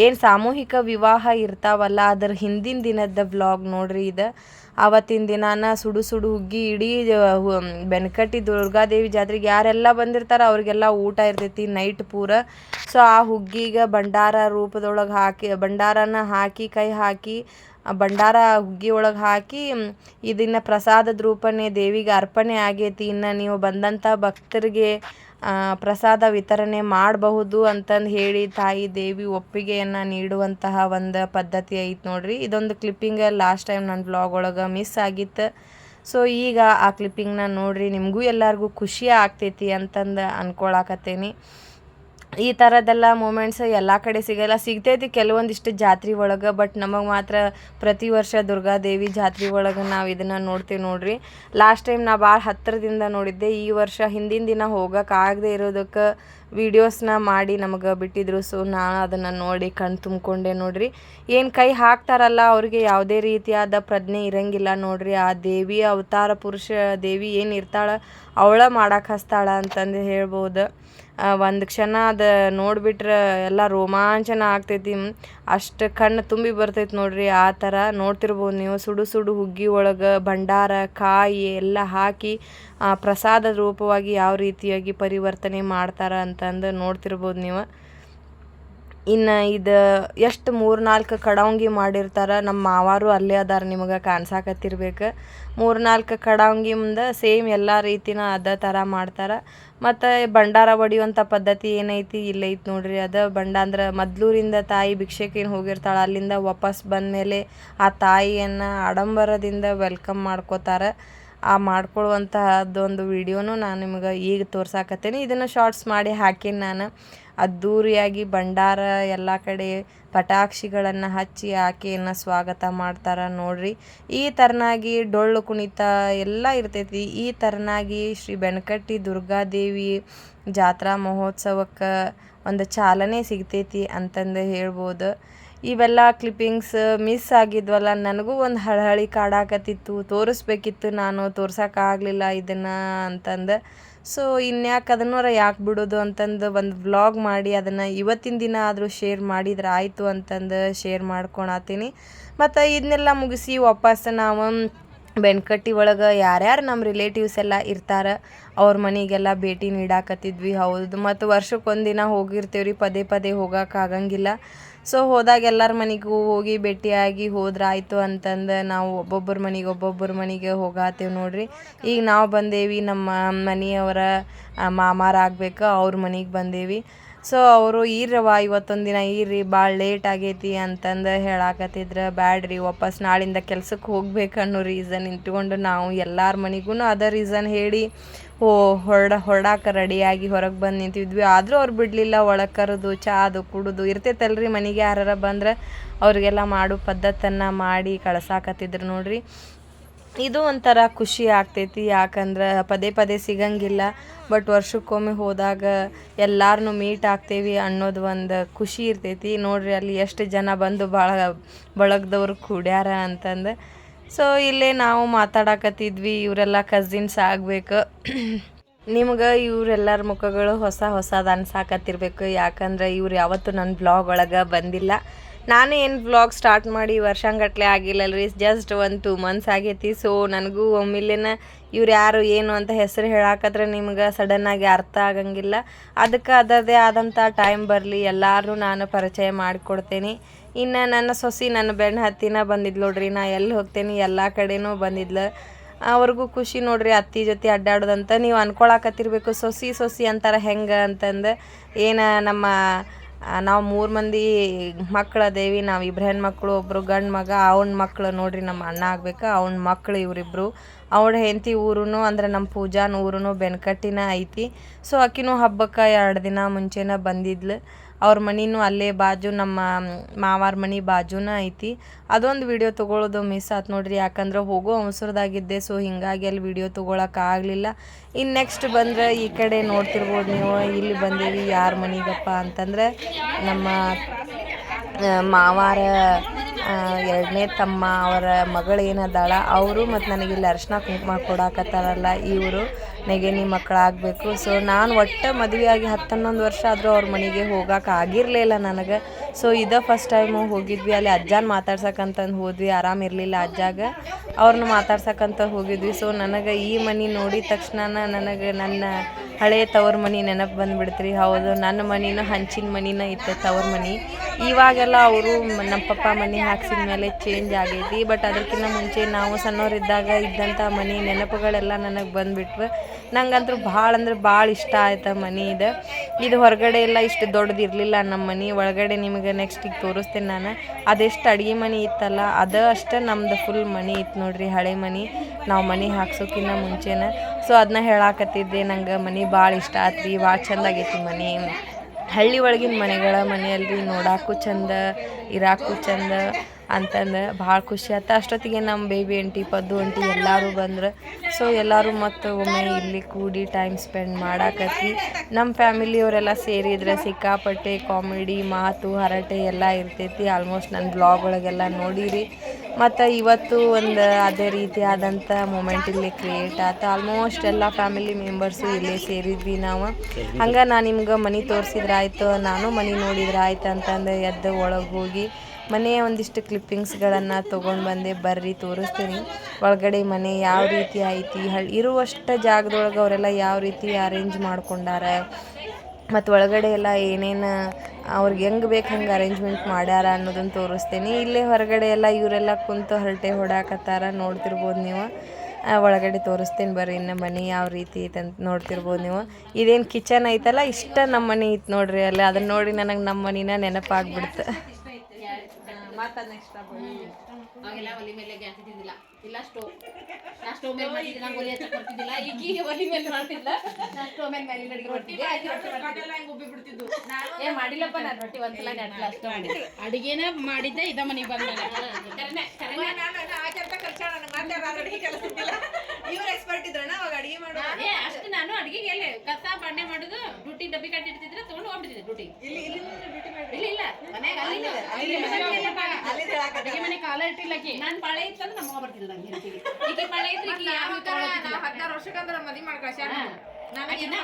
ಏನು ಸಾಮೂಹಿಕ ವಿವಾಹ ಇರ್ತಾವಲ್ಲ, ಅದರ ಹಿಂದಿನ ದಿನದ ಬ್ಲಾಗ್ ನೋಡ್ರಿ ಇದು. ಆವತ್ತಿನ ದಿನಾನ ಸುಡು ಸುಡು ಹುಗ್ಗಿ ಇಡೀ ಬೆನಕಟ್ಟಿ ದುರ್ಗಾದೇವಿ ಜಾತ್ರೆಗೆ ಯಾರೆಲ್ಲ ಬಂದಿರ್ತಾರೆ ಅವ್ರಿಗೆಲ್ಲ ಊಟ ಇರ್ತೈತಿ ನೈಟ್ ಪೂರ. ಸೊ ಆ ಹುಗ್ಗಿಗೆ ಭಂಡಾರ ರೂಪದೊಳಗೆ ಹಾಕಿ, ಭಂಡಾರನ ಹಾಕಿ, ಕೈ ಹಾಕಿ ಭಂಡಾರ ಹುಗ್ಗಿ ಒಳಗೆ ಹಾಕಿ ಇದನ್ನು ಪ್ರಸಾದದ ರೂಪನೇ ದೇವಿಗೆ ಅರ್ಪಣೆ ಆಗೈತಿ. ಇನ್ನು ನೀವು ಬಂದಂಥ ಭಕ್ತರಿಗೆ ಪ್ರಸಾದ ವಿತರಣೆ ಮಾಡಬಹುದು ಅಂತಂದು ಹೇಳಿ ತಾಯಿ ದೇವಿ ಒಪ್ಪಿಗೆಯನ್ನು ನೀಡುವಂತಹ ಒಂದು ಪದ್ಧತಿ ಐತೆ ನೋಡ್ರಿ. ಇದೊಂದು ಕ್ಲಿಪ್ಪಿಂಗ್ ಲಾಸ್ಟ್ ಟೈಮ್ ನನ್ನ ಬ್ಲಾಗ್ ಒಳಗೆ ಮಿಸ್ ಆಗಿತ್ತು. ಸೊ ಈಗ ಆ ಕ್ಲಿಪ್ಪಿಂಗ್ನ ನೋಡ್ರಿ, ನಿಮಗೂ ಎಲ್ಲರಿಗೂ ಖುಷಿ ಆಗ್ತೈತಿ ಅಂತಂದು ಅನ್ಕೊಳಕತ್ತೇನಿ. ಈ ಥರದ್ದೆಲ್ಲ ಮೂಮೆಂಟ್ಸ್ ಎಲ್ಲ ಕಡೆ ಸಿಗಲ್ಲ. ಸಿಗ್ತೈತಿ ಕೆಲವೊಂದಿಷ್ಟು ಜಾತ್ರೆ ಒಳಗೆ ಬಟ್ ನಮಗೆ ಮಾತ್ರ ಪ್ರತಿ ವರ್ಷ ದುರ್ಗಾದೇವಿ ಜಾತ್ರೆ ಒಳಗೆ ನಾವು ಇದನ್ನು ನೋಡ್ತೀವಿ ನೋಡ್ರಿ. ಲಾಸ್ಟ್ ಟೈಮ್ ನಾ ಭಾಳ ಹತ್ತಿರದಿಂದ ನೋಡಿದ್ದೆ. ಈ ವರ್ಷ ಹಿಂದಿನ ದಿನ ಹೋಗೋಕ್ಕಾಗದೇ ಇರೋದಕ್ಕೆ ವೀಡಿಯೋಸ್ನ ಮಾಡಿ ನಮಗೆ ಬಿಟ್ಟಿದ್ರು. ಸೊ ನಾನು ಅದನ್ನು ನೋಡಿ ಕಣ್ ತುಂಬಿಕೊಂಡೆ ನೋಡ್ರಿ. ಏನು ಕೈ ಹಾಕ್ತಾರಲ್ಲ, ಅವ್ರಿಗೆ ಯಾವುದೇ ರೀತಿಯಾದ ಪ್ರಜ್ಞೆ ಇರಂಗಿಲ್ಲ ನೋಡ್ರಿ. ಆ ದೇವಿ ಅವತಾರ ಪುರುಷ ದೇವಿ ಏನು ಇರ್ತಾಳೆ, ಅವಳ ಮಾಡಕ್ಕೆ ಹಸ್ತಾಳ ಅಂತಂದು ಹೇಳ್ಬೋದು. ಒಂದು ಕ್ಷಣ ಅದು ನೋಡಿಬಿಟ್ರೆ ಎಲ್ಲ ರೋಮಾಂಚನ ಆಗ್ತೈತಿ. ಅಷ್ಟು ಕಣ್ಣು ತುಂಬಿ ಬರ್ತೈತಿ ನೋಡ್ರಿ. ಆ ಥರ ನೋಡ್ತಿರ್ಬೋದು ನೀವು. ಸುಡು ಸುಡು ಹುಗ್ಗಿ ಒಳಗೆ ಭಂಡಾರ, ಕಾಯಿ ಎಲ್ಲ ಹಾಕಿ ಪ್ರಸಾದದ ರೂಪವಾಗಿ ಯಾವ ರೀತಿಯಾಗಿ ಪರಿವರ್ತನೆ ಮಾಡ್ತಾರೆ ಅಂತಂದು ನೋಡ್ತಿರ್ಬೋದು ನೀವು. ಇನ್ನು ಇದು ಎಷ್ಟು ಮೂರು ನಾಲ್ಕು ಕಡವಂಗಿ ಮಾಡಿರ್ತಾರೆ. ನಮ್ಮ ಮಾವಾರು ಅಲ್ಲೇ ಅದಾರ ನಿಮಗೆ ಕಾಣ್ಸಾಕತ್ತಿರ್ಬೇಕು. ಮೂರು ನಾಲ್ಕು ಕಡವಂಗಿ ಮುಂದೆ ಸೇಮ್ ಎಲ್ಲ ರೀತಿನ ಅದೇ ಥರ ಮಾಡ್ತಾರೆ. ಮತ್ತು ಭಂಡಾರ ಹೊಡಿಯುವಂಥ ಪದ್ಧತಿ ಏನೈತಿ? ಇಲ್ಲೈತಿ ನೋಡ್ರಿ ಅದು. ಬಂಡ ಅಂದ್ರೆ ಮದ್ಲೂರಿಂದ ತಾಯಿ ಭಿಕ್ಷೆಕೇನು ಹೋಗಿರ್ತಾಳೆ, ಅಲ್ಲಿಂದ ವಾಪಸ್ ಬಂದಮೇಲೆ ಆ ತಾಯಿಯನ್ನು ಆಡಂಬರದಿಂದ ವೆಲ್ಕಮ್ ಮಾಡ್ಕೋತಾರೆ. ಆ ಮಾಡ್ಕೊಳ್ಳುವಂತಹದ್ದೊಂದು ವಿಡಿಯೋನು ನಾನು ನಿಮ್ಗೆ ಈಗ ತೋರ್ಸಾಕತ್ತೇನೆ. ಇದನ್ನು ಶಾರ್ಟ್ಸ್ ಮಾಡಿ ಹಾಕೀನಿ ನಾನು. ಅದ್ದೂರಿಯಾಗಿ ಭಂಡಾರ ಎಲ್ಲ ಕಡೆ ಪಟಾಕ್ಷಿಗಳನ್ನು ಹಚ್ಚಿ ಆಕೆಯನ್ನು ಸ್ವಾಗತ ಮಾಡ್ತಾರೆ ನೋಡ್ರಿ. ಈ ತರನಾಗಿ ಡೊಳ್ಳು ಕುಣಿತ ಎಲ್ಲ ಇರ್ತೈತಿ. ಈ ಥರನಾಗಿ ಶ್ರೀ ಬೆನಕಟ್ಟಿ ದುರ್ಗಾದೇವಿ ಜಾತ್ರಾ ಮಹೋತ್ಸವಕ್ಕೆ ಒಂದು ಚಾಲನೆ ಸಿಗ್ತೈತಿ ಅಂತಂದು ಹೇಳ್ಬೋದು. ಇವೆಲ್ಲ ಕ್ಲಿಪ್ಪಿಂಗ್ಸ್ ಮಿಸ್ ಆಗಿದ್ವಲ್ಲ, ನನಗೂ ಒಂದು ಹಳಹಳಿ ಕಾಡಾಕತ್ತಿತ್ತು. ತೋರಿಸ್ಬೇಕಿತ್ತು ನಾನು ತೋರ್ಸೋಕ್ಕಾಗಲಿಲ್ಲ ಇದನ್ನು ಅಂತಂದು ಸೊ ಇನ್ಯಾಕೆ ಅದನ್ನೋರ ಯಾಕೆ ಬಿಡೋದು ಅಂತಂದು ಒಂದು ವ್ಲಾಗ್ ಮಾಡಿ ಅದನ್ನು ಇವತ್ತಿನ ದಿನ ಆದರೂ ಶೇರ್ ಮಾಡಿದ್ರೆ ಆಯಿತು ಅಂತಂದು ಶೇರ್ ಮಾಡ್ಕೊಳತ್ತೀನಿ ಮತ್ತು ಇದನ್ನೆಲ್ಲ ಮುಗಿಸಿ ವಾಪಸ್ ನಾವು ಬೆಣ್ಕಟ್ಟಿ ಒಳಗೆ ಯಾರ್ಯಾರು ನಮ್ಮ ರಿಲೇಟಿವ್ಸ್ ಎಲ್ಲ ಇರ್ತಾರೆ, ಅವ್ರ ಮನೆಗೆಲ್ಲ ಭೇಟಿ ನೀಡಾಕತ್ತಿದ್ವಿ. ಹೌದು, ಮತ್ತು ವರ್ಷಕ್ಕೊಂದಿನ ಹೋಗಿರ್ತೀವಿ ರೀ ಪದೇ ಪದೇ ಹೋಗೋಕ್ಕಾಗಂಗಿಲ್ಲ ಸೊ ಹೋದಾಗ ಎಲ್ಲರ ಮನೆಗೂ ಹೋಗಿ ಭೇಟಿಯಾಗಿ ಹೋದ್ರೆ ಆಯಿತು ಅಂತಂದು ನಾವು ಒಬ್ಬೊಬ್ಬರ ಮನೆಗೆ ಒಬ್ಬೊಬ್ಬರ ಮನೆಗೆ ಹೋಗಾತೇವೆ ನೋಡ್ರಿ. ಈಗ ನಾವು ಬಂದೇವಿ ನಮ್ಮ ಮನೆಯವರ ಮಾಮಾರಾಗಬೇಕು ಅವ್ರ ಮನೆಗೆ ಬಂದೇವಿ. ಸೊ ಅವರು ಈರವ ಇವತ್ತೊಂದು ದಿನ ಈರಿ ಭಾಳ ಲೇಟ್ ಆಗೈತಿ ಅಂತಂದು ಹೇಳಾಕತ್ತಿದ್ರೆ. ಬ್ಯಾಡ್ರಿ, ವಾಪಸ್ ನಾಳಿಂದ ಕೆಲ್ಸಕ್ಕೆ ಹೋಗ್ಬೇಕು ಅನ್ನೋ ರೀಸನ್ ಇಟ್ಕೊಂಡು ನಾವು ಎಲ್ಲರ ಮನೆಗೂ ಅದೇ ರೀಸನ್ ಹೇಳಿ ಹೊರಡ, ಹೊರಡಾಕ ರೆಡಿಯಾಗಿ ಹೊರಗೆ ಬಂದು ನಿಂತಿದ್ವಿ. ಆದರೂ ಅವ್ರು ಬಿಡಲಿಲ್ಲ ಒಳಗೆ ಕರೆದು ಚಾ ಅದು ಕುಡಿದು. ಇರ್ತೈತಲ್ರಿ ಮನೆಗೆ ಯಾರಾರ ಬಂದ್ರೆ ಅವ್ರಿಗೆಲ್ಲ ಮಾಡೋ ಪದ್ಧತನ್ನು ಮಾಡಿ ಕಳ್ಸಾಕತ್ತಿದ್ರು ನೋಡ್ರಿ. ಇದು ಒಂಥರ ಖುಷಿ ಆಗ್ತೈತಿ. ಯಾಕಂದ್ರೆ ಪದೇ ಪದೇ ಸಿಗಂಗಿಲ್ಲ. ಬಟ್ ವರ್ಷಕ್ಕೊಮ್ಮೆ ಹೋದಾಗ ಎಲ್ಲಾರನ್ನೂ ಮೀಟ್ ಆಗ್ತೇವಿ ಅನ್ನೋದು ಒಂದು ಖುಷಿ ಇರ್ತೈತಿ. ನೋಡ್ರಿ ಅಲ್ಲಿ ಎಷ್ಟು ಜನ ಬಂದು ಭಾಳ ಬಳಗದವ್ರು ಕೂಡ್ಯಾರ ಅಂತಂದು. ಸೊ ಇಲ್ಲೇ ನಾವು ಮಾತಾಡಕತ್ತಿದ್ವಿ, ಇವರೆಲ್ಲ ಕಸಿನ್ಸ್ ಆಗ್ಬೇಕು. ನಿಮ್ಗೆ ಇವರೆಲ್ಲರ ಮುಖಗಳು ಹೊಸ ಹೊಸದು ಅನ್ಸಾಕತ್ತಿರ್ಬೇಕು. ಯಾಕಂದ್ರೆ ಇವ್ರು ಯಾವತ್ತೂ ನನ್ನ ಬ್ಲಾಗ್ ಒಳಗೆ ಬಂದಿಲ್ಲ. ನಾನು ಏನು ಬ್ಲಾಗ್ ಸ್ಟಾರ್ಟ್ ಮಾಡಿ ವರ್ಷಂಗಟ್ಲೆ ಆಗಿಲ್ಲಲ್ರಿ? ಜಸ್ಟ್ ಒಂದು ಟೂ ಮಂತ್ಸ್ ಆಗೈತಿ. ಸೊ ನನಗೂ ಒಮ್ಮಿಲ್ಲೇನ ಇವ್ರು ಯಾರು ಏನು ಅಂತ ಹೆಸರು ಹೇಳಾಕತ್ರ ನಿಮ್ಗೆ ಸಡನ್ನಾಗಿ ಅರ್ಥ ಆಗಂಗಿಲ್ಲ. ಅದಕ್ಕೆ ಅದರದೇ ಆದಂಥ ಟೈಮ್ ಬರಲಿ. ಎಲ್ಲರೂ ನಾನು ಪರಿಚಯ ಮಾಡಿಕೊಡ್ತೇನೆ. ಇನ್ನು ನನ್ನ ಸೊಸಿ ನನ್ನ ಬೆನ್ನ ಹತ್ತಿನ ಬಂದಿದ್ಲು ನೋಡ್ರಿ, ನಾ ಎಲ್ಲಿ ಹೋಗ್ತೇನೆ, ಎಲ್ಲ ಕಡೆನೂ ಬಂದಿದ್ಲು. ಅವ್ರಿಗೂ ಖುಷಿ ನೋಡ್ರಿ, ಅತ್ತಿ ಜೊತೆ ಅಡ್ಡಾಡೋದಂತ. ನೀವು ಅನ್ಕೊಳಕತ್ತಿರ್ಬೇಕು, ಸೊಸಿ ಸೊಸಿ ಅಂತಾರೆ ಹೆಂಗೆ ಅಂತಂದು. ಏನು ನಮ್ಮ ನಾವು ಮೂರು ಮಂದಿ ಮಕ್ಳು ಅದೇವಿ, ನಾವು ಇಬ್ರು ಹೆಣ್ಮಕ್ಳು ಒಬ್ಬರು ಗಂಡು ಮಗ, ಅವನ ಮಕ್ಕಳು ನೋಡ್ರಿ, ನಮ್ಮ ಅಣ್ಣ ಆಗ್ಬೇಕು, ಅವನ ಮಕ್ಳು ಇವರಿಬ್ರು. ಅವಳ ಹೆಂಡತಿ ಊರು ಅಂದ್ರೆ ನಮ್ಮ ಪೂಜಾನ ಊರು ಬೆನ್ಕಟ್ಟಿನ ಐತಿ. ಸೊ ಆಕಿನೂ ಹಬ್ಬಕ್ಕೆ ಎರಡು ದಿನ ಮುಂಚೆನೇ ಬಂದಿದ್ಲು. ಅವ್ರ ಮನಿನೂ ಅಲ್ಲೇ ಬಾಜು, ನಮ್ಮ ಮಾವಾರ ಮನೆ ಬಾಜುನ ಐತಿ. ಅದೊಂದು ವಿಡಿಯೋ ತೊಗೊಳೋದು ಮಿಸ್ ಆತು ನೋಡ್ರಿ. ಯಾಕಂದ್ರೆ ಹೋಗೋ ಅವಸರದಾಗಿದ್ದೆ ಸೊ ಹಿಂಗಾಗಿ ಅಲ್ಲಿ ವಿಡಿಯೋ ತೊಗೊಳಕ್ಕಾಗಲಿಲ್ಲ ಇನ್ನು ನೆಕ್ಸ್ಟ್ ಬಂದ್ರೆ ಈ ಕಡೆ ನೋಡ್ತಿರ್ಬೋದು ನೀವು. ಇಲ್ಲಿ ಬಂದೀವಿ, ಯಾರ ಮನೆಗಪ್ಪ ಅಂತಂದ್ರೆ ನಮ್ಮ ಮಾವಾರ ಎರಡನೇ ತಮ್ಮ, ಅವರ ಮಗಳು ಏನದಾಳ ಅವರು ಮತ್ತು ನನಗೆ ಇಲ್ಲಿ ಅರ್ಶಿನ ಕುಂಕುಮ ಕೊಡಾಕತ್ತಾರಲ್ಲ ಇವರು. ನೆಗೆನಿ ಮಕ್ಕಳಾಗಬೇಕು. ಸೊ ನಾನು ಒಟ್ಟು ಮದುವೆಯಾಗಿ ಹತ್ತನ್ನೊಂದು ವರ್ಷ ಆದರೂ ಅವ್ರ ಮನೆಗೆ ಹೋಗಕ್ಕೆ ಆಗಿರಲಿಲ್ಲ ನನಗೆ. ಸೊ ಇದ ಫಸ್ಟ್ ಟೈಮು ಹೋಗಿದ್ವಿ. ಅಲ್ಲಿ ಅಜ್ಜನ ಮಾತಾಡ್ಸಕ್ಕಂತಂದು ಹೋದ್ವಿ. ಆರಾಮ ಇರಲಿಲ್ಲ ಅಜ್ಜಾಗ. ಅವ್ರನ್ನ ಮಾತಾಡ್ಸಕ್ಕಂತ ಹೋಗಿದ್ವಿ. ಸೊ ನನಗೆ ಈ ಮನೆ ನೋಡಿದ ತಕ್ಷಣ ನನಗೆ ನನ್ನ ಹಳೆ ತವ್ರ ಮನೆ ನೆನಪು ಬಂದುಬಿಡ್ತ್ರಿ. ಹೌದು, ನನ್ನ ಮನಿನೂ ಹಂಚಿನ ಮನಿನ ಇತ್ತು ತವ್ರ ಮನೆ. ಇವಾಗೆಲ್ಲ ಅವರು ನಮ್ಮ ಪಪ್ಪ ಮನೆ ಹಾಕ್ಸಿದ ಮೇಲೆ ಚೇಂಜ್ ಆಗೈತಿ. ಬಟ್ ಅದಕ್ಕಿಂತ ಮುಂಚೆ ನಾವು ಸಣ್ಣವರಿದ್ದಾಗ ಇದ್ದಂಥ ಮನೆ ನೆನಪುಗಳೆಲ್ಲ ನನಗೆ ಬಂದುಬಿಟ್ವು. ನಂಗಂತೂ ಭಾಳ ಅಂದ್ರೆ ಭಾಳ ಇಷ್ಟ ಆಯ್ತು ಮನೆ ಇದು. ಇದು ಹೊರಗಡೆ ಎಲ್ಲ ಇಷ್ಟು ದೊಡ್ಡದು ಇರಲಿಲ್ಲ ನಮ್ಮ ಮನೆ. ಒಳಗಡೆ ನಿಮಗೆ ನೆಕ್ಸ್ಟ್ ಈಗ ತೋರಿಸ್ತೇನೆ ನಾನು. ಅದೆಷ್ಟು ಅಡುಗೆ ಮನೆ ಇತ್ತಲ್ಲ ಅದು ಅಷ್ಟೇ ನಮ್ದು ಫುಲ್ ಮನೆ ಇತ್ತು ನೋಡ್ರಿ, ಹಳೆ ಮನೆ. ನಾವು ಮನೆ ಹಾಕ್ಸೋಕ್ಕಿಂತ ಮುಂಚೆನ. ಸೊ ಅದನ್ನ ಹೇಳಾಕತ್ತಿದ್ದೆ, ನಂಗೆ ಮನೆ ಭಾಳ ಇಷ್ಟ ಆತ್ರಿ ಭಾಳ ಚಂದ ಆಗೈತಿ ಮನೆ. ಹಳ್ಳಿ ಒಳಗಿನ ಮನೆಗಳ ಮನೆಯಲ್ಲಿ ನೋಡಾಕು ಚಂದ, ಇರಾಕು ಚಂದ. ಅಂತಂದು ಭಾಳ ಖುಷಿ ಆಯ್ತು. ಅಷ್ಟೊತ್ತಿಗೆ ನಮ್ಮ ಬೇಬಿ ಅಂಟಿ ಪದ್ದು ಅಂಟಿ ಎಲ್ಲರೂ ಬಂದ್ರು. ಸೊ ಎಲ್ಲರೂ ಮತ್ತು ಒಮ್ಮೆ ಇಲ್ಲಿ ಕೂಡಿ ಟೈಮ್ ಸ್ಪೆಂಡ್ ಮಾಡಾಕತ್ತಿ. ನಮ್ಮ ಫ್ಯಾಮಿಲಿಯವರೆಲ್ಲ ಸೇರಿದ್ರೆ ಸಿಕ್ಕಾಪಟ್ಟೆ ಕಾಮಿಡಿ ಮಾತು, ಹರಟೆ ಎಲ್ಲ ಇರ್ತೈತಿ. ಆಲ್ಮೋಸ್ಟ್ ನನ್ನ ಬ್ಲಾಗ್ ಒಳಗೆಲ್ಲ ನೋಡಿರಿ. ಮತ್ತು ಇವತ್ತು ಒಂದು ಅದೇ ರೀತಿಯಾದಂಥ ಮೂಮೆಂಟ್ ಇಲ್ಲಿ ಕ್ರಿಯೇಟ್ ಆಯ್ತು ಆಲ್ಮೋಸ್ಟ್ ಎಲ್ಲ ಫ್ಯಾಮಿಲಿ ಮೆಂಬರ್ಸು ಇಲ್ಲೇ ಸೇರಿದ್ವಿ ನಾವು. ಹಂಗೆ ನಾನು ನಿಮ್ಗೆ ಮನೆ ತೋರಿಸಿದ್ರೆ ಆಯಿತು ನಾನು ಮನೆ ನೋಡಿದ್ರೆ ಆಯ್ತು ಅಂತಂದು ಎದ್ದು ಒಳಗೆ ಹೋಗಿ ಮನೆಯ ಒಂದಿಷ್ಟು ಕ್ಲಿಪ್ಪಿಂಗ್ಸ್ಗಳನ್ನು ತೊಗೊಂಡು ಬಂದೆ, ಬರ್ರಿ ತೋರಿಸ್ತೀನಿ. ಒಳಗಡೆ ಮನೆ ಯಾವ ರೀತಿ ಐತಿ ಹಳ್ಳಿ ಇರುವಷ್ಟು ಜಾಗದೊಳಗೆ ಅವರೆಲ್ಲ ಯಾವ ರೀತಿ ಅರೇಂಜ್ ಮಾಡ್ಕೊಂಡಾರ, ಮತ್ತು ಒಳಗಡೆ ಎಲ್ಲ ಏನೇನು, ಅವ್ರಿಗೆ ಹೆಂಗೆ ಬೇಕು ಹಂಗೆ ಅರೇಂಜ್ಮೆಂಟ್ ಮಾಡ್ಯಾರ ಅನ್ನೋದನ್ನು ತೋರಿಸ್ತೀನಿ. ಇಲ್ಲೇ ಹೊರಗಡೆ ಎಲ್ಲ ಇವರೆಲ್ಲ ಕುಂತು ಹರಟೆ ಹೊಡಾಕತ್ತಾರ ನೋಡ್ತಿರ್ಬೋದು ನೀವು. ಒಳಗಡೆ ತೋರಿಸ್ತೀನಿ ಬರ್ರಿ, ಇನ್ನು ಮನೆ ಯಾವ ರೀತಿ ಐತೆ ಅಂತ ನೋಡ್ತಿರ್ಬೋದು ನೀವು. ಇದೇನು ಕಿಚನ್ ಐತಲ್ಲ, ಇಷ್ಟ ನಮ್ಮ ಮನೆ ಐತೆ ನೋಡ್ರಿ ಅಲ್ಲಿ. ಅದನ್ನ ನೋಡಿ ನನಗೆ ನಮ್ಮ ಮನಿನ ನೆನಪಾಗ್ಬಿಡ್ತು. ಅವಾಗೆಲ್ಲ ಒಲಿ ಮೇಲೆ ಗ್ಯಾಸ್ ಇದ್ದಿದ್ದಿಲ್ಲ. ಇಲ್ಲ ಸ್ಟೋವ್ ನಾ ಸ್ಟೋವ್ ಮೇಲೆ ಮಾಡ್ತಿದ್ದೆ ನಂಗೆ ಒಲೆ ಹಚ್ಚಕ್ಕೆ ಬರ್ತಿದ್ದಿಲ್ಲ ಈಗೀಗ ಒಲೆ ಮೇಲೆ ಮಾಡ್ತಿಲ್ಲ ನಾ ಸ್ಟೋವ್ ಮೇಲೆ ಮೇಲೆ ಅಡಿಗೆ ಮಾಡ್ತಿದ್ದೆ ಆಯ್ತು ರೊಟ್ಟಿ. ಏ ಮಾಡಿಲ್ಲಪ್ಪ ನಾನು ರೊಟ್ಟಿ ಒಂದ್ಸಲ ನೆಟ್ಲ ಅಷ್ಟೇ ಮಾಡಿದ್ದೆ. ಅಡಿಗೆನ ಮಾಡಿದ್ದೆ ಇದ ಮನೆಗೆ ಬಂದ ಕರೆನೆ ಕರೆನೆ ಏ ಅಷ್ಟು ನಾನು ಅಡಿಗೆಗೆ ಎಲ್ಲಿ ಕಸ ಬಣ್ಣೆ ಮಾಡುದು ಡ್ಯೂಟಿ ಡಬ್ಬಿ ಕಟ್ಟಿ ಇಡ್ತಿದ್ರೆ ತಗೊಂಡು ಹೋಗ್ಬಿಟ್ಟಿದ್ದೆ ಡ್ಯೂಟಿ. ಇಲ್ಲ ಇಲ್ಲ ಅಲ್ಲಿ ಅಲ್ಲಿ ಮನ್ಯಾಗ ಇಲ್ಲ ಬಾ. ಅಡಿಗೆ ಮನೆ ಕಾಲ ಇಟ್ಟಿಲ್ಲ ನಾನು ನಾನ್ ಪಾಳೆ ಇತ್ತಂದ್ರೆ ನಮ್ಮ ಬರ್ತಿದ್ದ ನಂಗೆ ಹೆಂಡ್ತಿಗೆ. ಈಕಿ ಪಾಳೆ ಇದ್ರೆ ಈಕಿ ಯಾರು ತಗೊಳತ್ತಿದ್ದಿಲ್ಲ. ಹದಿನಾರು ವರ್ಷಕ್ಕಂದ್ರ ಮದಿ ಮಾಡಿ ಕಳ್ಸ್ಯಾರ ಆಕಿ ಇನ್ನ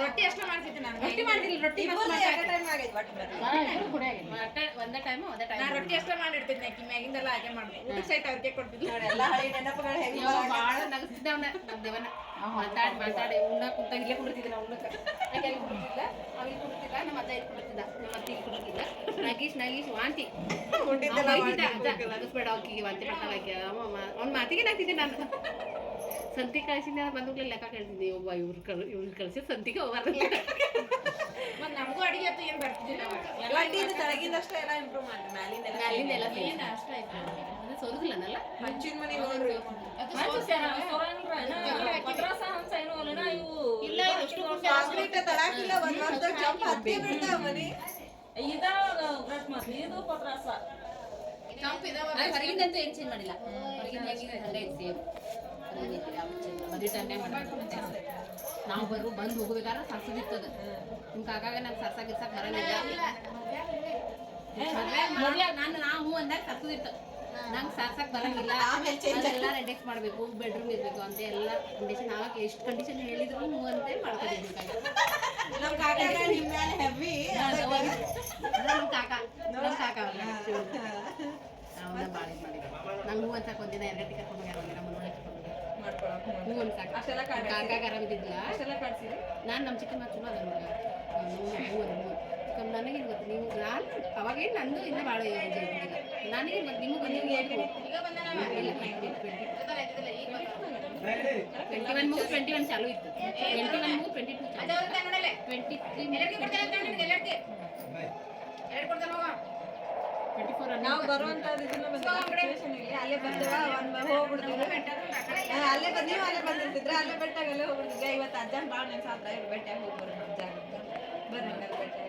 ರೊಟ್ಟಿ ಅಷ್ಟೇ ಮಾಡ್ತಿದ್ದೆ ನಾನು. ರೊಟ್ಟಿ ಮಾಡ್ತಿಲ್ಲ ರೊಟ್ಟಿ ಒಂದೇ ಟೈಮ್ ಒಂದೇ ಟೈಮ್ ನಾ ರೊಟ್ಟಿ ಅಷ್ಟ ಮಾಡಿಡ್ತಿದ್ದೆ ಆಕಿ ಮ್ಯಾಗಿಂದೆಲ್ಲ ಹಾಗೆ ಮಾಡುದು. ಸೈಟ್ ಅವ್ರಿಗೆ ಕೊಡ್ತಿದ್ದೆ ಅಯ್ಯೋ, ಬಾಳ ನಗಸ್ತಿದ್ದ ಅವ್ನ ನಮ್ ದೇವನ. ಮಾತಾಡಿ ಮಾತಾಡಿ. ಉಣ್ಣಕ್ ಕುಂತಾಗ ಇಲ್ಲೇ ನಾವು ಉಣ್ಣಕ್ಕೆ ಅಲ್ಲಿ ಅವ್ರಿಗೆ ನಮ್ಮ ಅಜ್ಜ ಇಲ್ಲಿ ಕುಡಿತಿದ್ದ ನಮ್ಮ ಅತ್ತೆ ಇಲ್ಲಿ ಕುಡಿತಿದ್ದ ನಗೀಶ್ ನಗೀಶ್ ವಾಂತಿ. ಬೇಡ ಅವ್ಕಿಗೆ ವಾಂತಿ ಮಾಡ್ತಾಳ ಅವ್ನ ಅವ್ನ್ ಮಾತಿಗೆ ನಾಗ್ತಿದ್ದೆ ನಾನು. ಸಂತಿ ಕಳ್ಸಿನ ಬಂದ್ಮೇಲೆ ಲೆಕ್ಕ ಕೇಳ್ತಿದ್ದೆ. ಒಬ್ಬ ಇವ್ರು ಕಳ್ ಇವ್ರು ಕಳ್ಸಿ ಸಂತಿಗೆ ಹೋಗಾರ ಮತ್ತೆ ನಮಗೂ ಅಡಿಗೆ ಅಂತ ಏನು ಬರ್ತಿದ್ದಿಲ್ಲ. ಎಲ್ಲ ತಳಗಿಂದಷ್ಟೇ ಎಲ್ಲ ಇಂಪ್ರೂವ್ ಮಾಡಿ ಮ್ಯಾಲಿಂದ ಮ್ಯಾಲಿಂದ ಎಲ್ಲ ಏನು ಅಷ್ಟ ಆಯ್ತು. ಹಂಚಿನ ಮನೆ ನೋಡ್ರಿ. ಇಲ್ಲ ಅಷ್ಟು ಕಾಂಕ್ರೀಟ್ ತಳಕಿಲ್ಲ ಒಂದ್ ವರ್ಷದಾಗ ಜಂಪ್ ಹತ್ತಿ ಬಿಡ್ತಾವ ಮನಿ. ತಂಪ್ ಇದಾವ ಹೊರಗಿಂದ ಅಂತೂ ಚೇಂಜ್ ಮಾಡಿಲ್ಲ. ಹೊರಗಿಂದ ಹೆಂಗಿದೆ ಹಂಗೆ ಐತಿ ಸೇಮ್ ಮದುವೆ ಟೈಮ್ನಾಗ ಮಾಡ್ತಾರೆ ನಾವು ಬರು ಬಂದು ಹೋಗ್ಬೇಕಾದ್ರೆ ಸರ್ಸದಿತ್ತದ ನಿಮ್ಮ ಕಾಕಾಗ ನಂಗೆ ಸರ್ಸ ಗಿರ್ಸಕ್ ಬರಂಗಿಲ್ಲ ನಾನು ನಾವು ಹ್ಞೂ ಅಂದಾಗ ಸರ್ಸದಿತ್ತು ನಂಗೆ ಸರ್ಸಕ್ ಬರಂಗಿಲ್ಲ. ಎಲ್ಲ ರೆಡೆಕ್ಟ್ ಮಾಡಬೇಕು ಬೆಡ್ರೂಮ್ ಇರಬೇಕು ಅಂತ ಎಲ್ಲ ಕಂಡೀಷನ್ ಆವಾಗ ಎಷ್ಟು ಕಂಡೀಷನ್ ಹೇಳಿದ್ರು ನೀವು ಅಂತ ನಂಗೆ ಹೂ ಅಂತ ಒಂದಿನ ಎರಡು ಕರ್ಕೊಂಡು ಹೂ ಅಂತ ಕಾಕಾಗ ಆರಾಮಿದ್ದಿಲ್ಲ ನಾನು ನಮ್ಮ ಚಿಕ್ಕನ ಚಲೋ ಅದ ಹೂ ಹೂ ಕಮ್ ನನಗೇನು ಗೊತ್ತು. ನೀವು ನಾನು ಅವಾಗೇನು ನಂದು ಇನ್ನೂ ಭಾಳ ನನಗೆ ಮತ್ತು ನಿಮಗೆ ನೀವು ಏನು ಟ್ವೆಂಟಿ ಒನ್ ಮುಗಿದು ಟ್ವೆಂಟಿ ಒನ್ ಚಾಲು ಇತ್ತು. ಟ್ವೆಂಟಿ ಒನ್ ಮುಗಿದು ಟ್ವೆಂಟಿ ಟು ಟ್ವೆಂಟಿ ತ್ರೀ ಎಲ್ಲರಿಗೆ ಕೊಡ್ತೇನೆ ಅಂತ ನಿನಗೆ ಎಲ್ಲರಿಗೆ. ಎರಡು ಕೊಡ್ತೇನೆ ಹೋಗ. ಟ್ವೆಂಟಿ ಫೋರ್ ನಾವು ಬರುವಂತ ಅಲ್ಲೇ ಹೋಗ್ಬಿಡ್ತೀವಿ ಹಾ, ಅಲ್ಲೇ ಬಂದ್ ನೀವು ಅಲ್ಲೇ ಬಂದಿರ್ತಿದ್ರೆ? ಅಲ್ಲೇ ಬೆಟ್ಟಾಗ ಅಲ್ಲೇ ಹೋಗ್ಬಿಡ್ತಿದ್ರೆ? ಇವತ್ತು ಅಜ್ಜನ್ ಭಾಳ ನೆನ್ಸಾದ್ರ ಇಲ್ಲಿ ಬೆಟ್ಟಾಗ ಹೋಗಿ ಬರೋಣ ಅಜ್ಜ ಬರ್ರಿ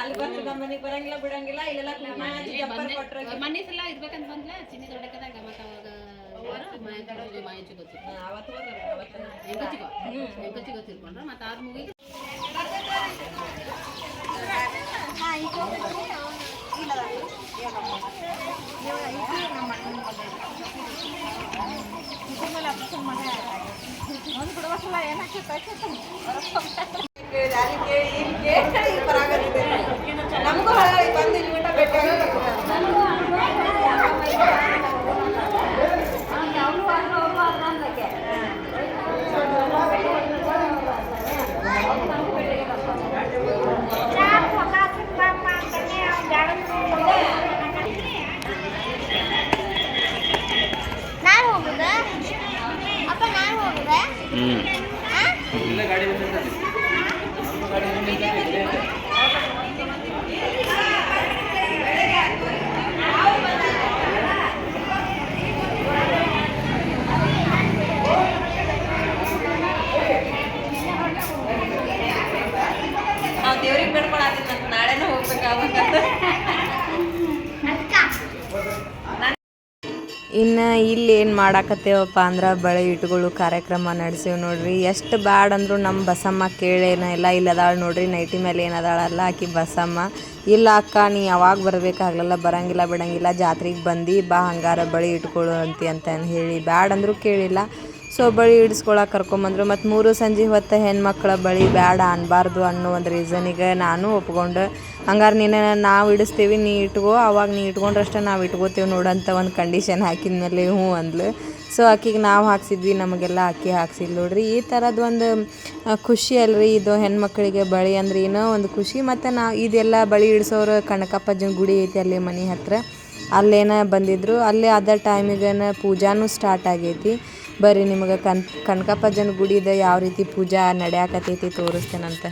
ಅಲ್ಲಿ ಬಂದು ನಮ್ಮ ಮನೆಗೆ ಬರಂಗಿಲ್ಲ ಬಿಡಂಗಿಲ್ಲ ಇಲ್ಲೆಲ್ಲ ಕುಂಕುಮ ಹಚ್ಚಿ ಜಂಪರ್ ಕೊಟ್ರೆ ಮೊನ್ನೆ ಸಲ ಇರ್ಬೇಕಂತ ಬಂದ್ಲ ಚಿನ್ನಿ ದೊಡ್ಡಕದಾಗ ಮತ್ತೆ ಅವಾಗ ಮಾಹಿತಿ ಮಾಹಿತಿ ಗೊತ್ತಿತ್ತು ಅವತ್ತು ಹೋದ್ರೆ ಅವತ್ತು ಹೆಂಗಚ್ಚಿಗೋ ಹೆಂಗಚ್ಚಿ ಗೊತ್ತಿರ್ಕೊಂಡ್ರ ಮತ್ತೆ ಆರು ಮುಗಿ ಕೇಳಿ ಅಲ್ಲಿ ಕೇಳಿ ಇಲ್ಲಿ ಕೇಳಿ ಇಲ್ಲಿ ಬರಾಕತ್ತಿದೆ ನಮಗೂ ಹಳೆ ಬಂದು ಇಲ್ಲಿ ಮಟ್ಟ ಬೆಟ್ಟಾಗ ನಾನು ಹೋಗುದ ಅಪ್ಪ ನಾನು ಹೋಗುದ ನಾವು ದೇವ್ರಿಗೆ ಬೇಡ್ಕೊಳತ್ತೀನಿ ಮತ್ತೆ ನಾಳೆನೇ ಹೋಗ್ಬೇಕಾಗತ್ತ ಇನ್ನು ಇಲ್ಲಿ ಏನು ಮಾಡಾಕತ್ತೇವಪ್ಪ ಅಂದ್ರೆ ಬಳೆ ಇಟ್ಟುಗಳು ಕಾರ್ಯಕ್ರಮ ನಡೆಸೀವಿ ನೋಡ್ರಿ. ಎಷ್ಟು ಬ್ಯಾಡ್ ಅಂದ್ರು ನಮ್ಮ ಬಸಮ್ಮ ಕೇಳೇನ, ಇಲ್ಲ ಇಲ್ಲದಾಳ ನೋಡ್ರಿ, ನೈಟಿ ಮೇಲೆ ಏನದಾಳಲ್ಲ ಆಕಿ ಬಸಮ್ಮ. ಇಲ್ಲ ಅಕ್ಕ, ನೀ ಯಾವಾಗ ಬರ್ಬೇಕಾಗ್ಲಲ್ಲ, ಬರಂಗಿಲ್ಲ, ಬಿಡಂಗಿಲ್ಲ, ಜಾತ್ರೆಗೆ ಬಂದು ಬಾ, ಹಂಗಾರ ಬಳೆ ಇಟ್ಕೊಳು ಅಂತಿ ಅಂತ ಹೇಳಿ. ಬ್ಯಾಡ್ ಅಂದ್ರು ಕೇಳಿಲ್ಲ. ಸೊ ಬಳಿ ಇಡ್ಸ್ಕೊಳಕ್ಕೆ ಕರ್ಕೊಂಬಂದ್ರು. ಮತ್ತು ಮೂರು ಸಂಜೆ ಹೊತ್ತು ಹೆಣ್ಮಕ್ಳ ಬಳಿ ಬೇಡ ಅನ್ಬಾರ್ದು ಅನ್ನೋ ಒಂದು ರೀಸನಿಗೆ ನಾನು ಒಪ್ಕೊಂಡು. ಹಂಗಾರೆ ನೀನು ನಾವು ಇಡಿಸ್ತೀವಿ ನೀ ಇಟ್ಕೋ, ಅವಾಗ ನೀ ಇಟ್ಕೊಂಡ್ರಷ್ಟೇ ನಾವು ಇಟ್ಕೋತೀವಿ ನೋಡಂತ ಒಂದು ಕಂಡೀಷನ್ ಹಾಕಿದ ಮೇಲೆ ಹ್ಞೂ ಅಂದ್ಲು. ಸೊ ಅಕ್ಕಿಗೆ ನಾವು ಹಾಕ್ಸಿದ್ವಿ, ನಮಗೆಲ್ಲ ಅಕ್ಕಿ ಹಾಕ್ಸಿಲ್ಲ ನೋಡ್ರಿ. ಈ ಥರದ್ದು ಒಂದು ಖುಷಿ ಅಲ್ರಿ ಇದು ಹೆಣ್ಮಕ್ಳಿಗೆ ಬಳಿ ಅಂದ್ರೆ ಏನೋ ಒಂದು ಖುಷಿ. ಮತ್ತು ನಾವು ಇದೆಲ್ಲ ಬಳಿ ಇಡಿಸೋರು ಕನಕಪ್ಪಜ್ಜನ ಗುಡಿ ಐತಿ ಅಲ್ಲಿ ಮನೆ ಹತ್ರ. ಅಲ್ಲೇನ ಬಂದಿದ್ರು. ಅಲ್ಲೇ ಅದ ಟೈಮಿಗೆ ಪೂಜಾನೂ ಸ್ಟಾರ್ಟ್ ಆಗೈತಿ. ಬರ್ರಿ ನಿಮಗೆ ಕನ್ ಕನಕಪ್ಪಜ್ಜನ ಗುಡಿದ ಯಾವ ರೀತಿ ಪೂಜಾ ನಡೆಯಾಕತೈತಿ ತೋರಿಸ್ತೇನಂತ.